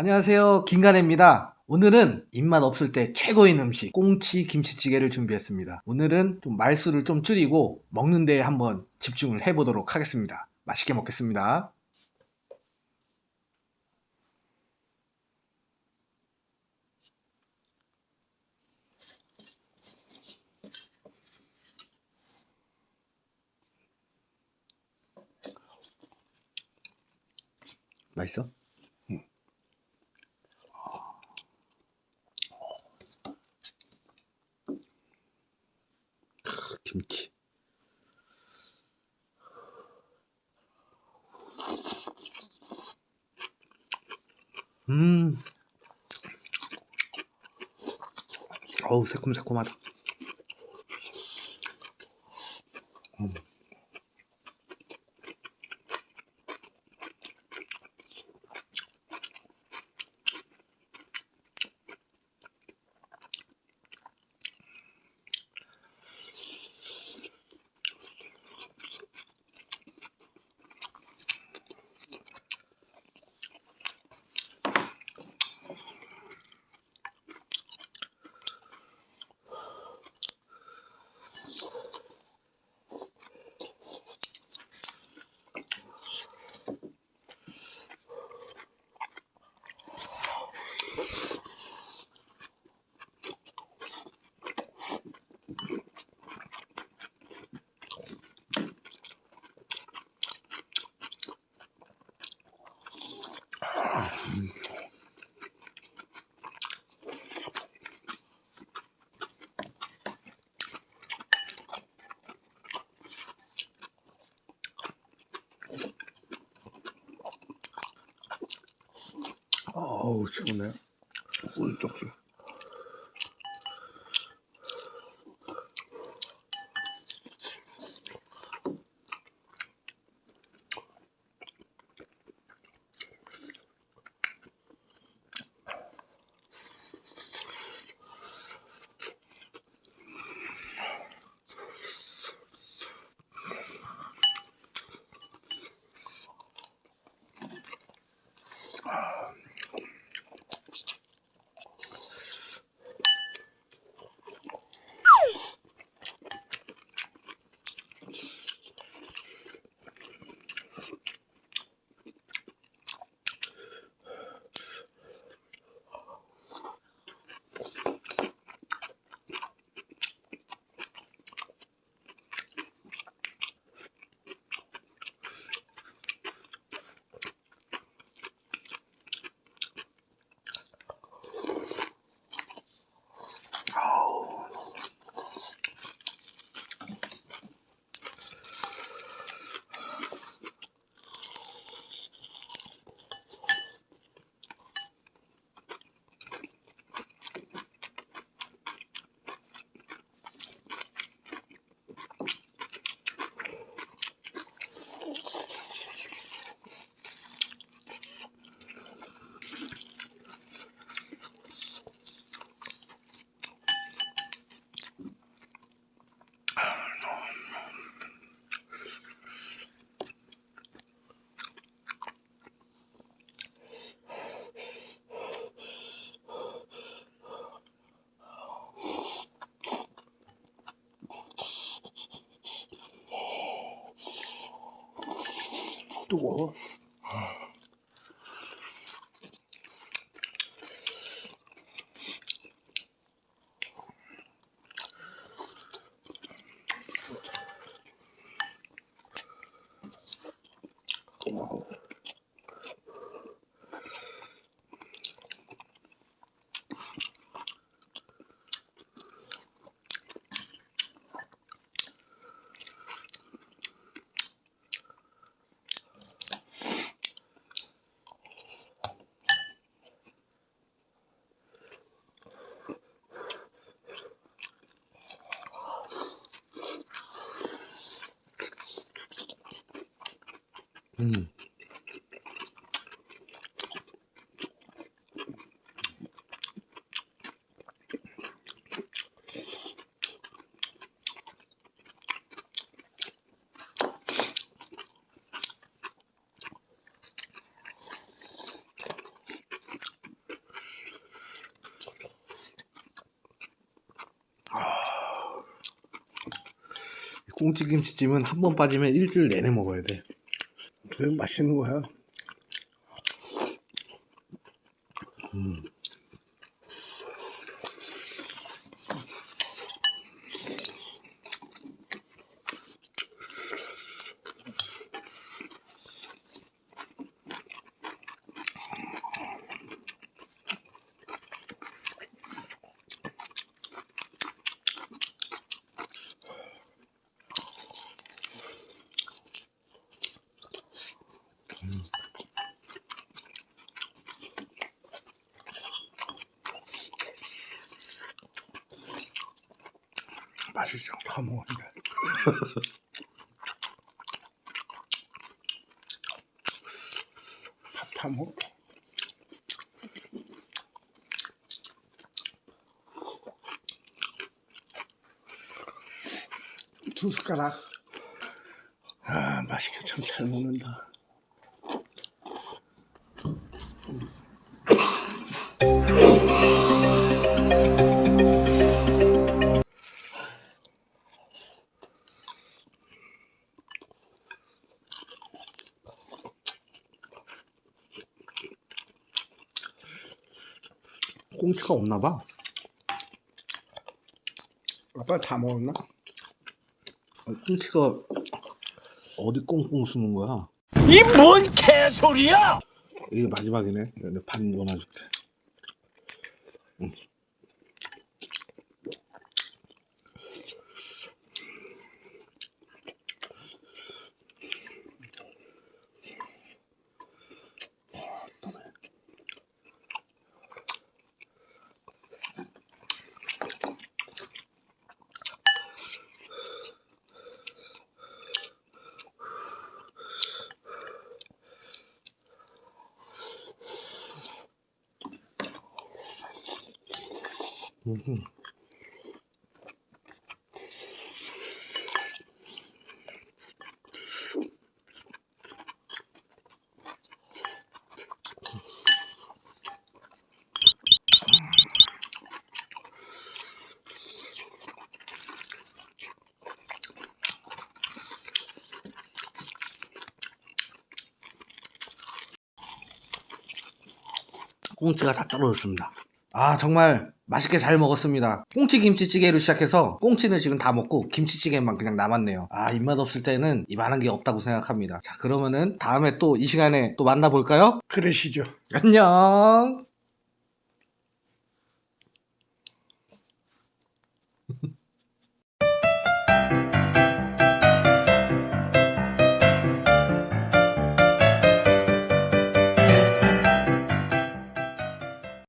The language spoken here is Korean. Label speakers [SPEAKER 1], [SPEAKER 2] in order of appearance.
[SPEAKER 1] 안녕하세요. 김간혜입니다. 오늘은 입맛 없을 때 최고인 음식 꽁치 김치찌개를 준비했습니다. 오늘은 좀 말수를 좀 줄이고 먹는 데에 한번 집중을 해보도록 하겠습니다. 맛있게 먹겠습니다. 맛있어? 김치. 음. 어우, 새콤새콤하다. 음. 어우, 시원해. 꿀떡지. 뜨거 躲 음. 아. 꽁치김치찜은 한 번 빠지면 일주일 내내 먹어야 돼.
[SPEAKER 2] 그래 맛있는 거야. 맛있어. 다 먹었네. 밥다 먹어. 두 숟가락. 아, 맛있게 참 잘 먹는다.
[SPEAKER 1] 꽁치가 없나 봐.
[SPEAKER 2] 아빠 다 먹었나?
[SPEAKER 1] 아, 꽁치가 어디 꽁꽁 숨은 거야?
[SPEAKER 3] 이 뭔 개소리야!
[SPEAKER 1] 이게 마지막이네. 반 원해줄게. 꽁치가 다 떨어졌습니다. 아 정말 맛있게 잘 먹었습니다. 꽁치 김치찌개로 시작해서 꽁치는 지금 다 먹고 김치찌개만 그냥 남았네요. 아 입맛 없을 때는 이만한 게 없다고 생각합니다. 자 그러면은 다음에 또 이 시간에 또 만나볼까요?
[SPEAKER 2] 그러시죠.
[SPEAKER 1] 안녕.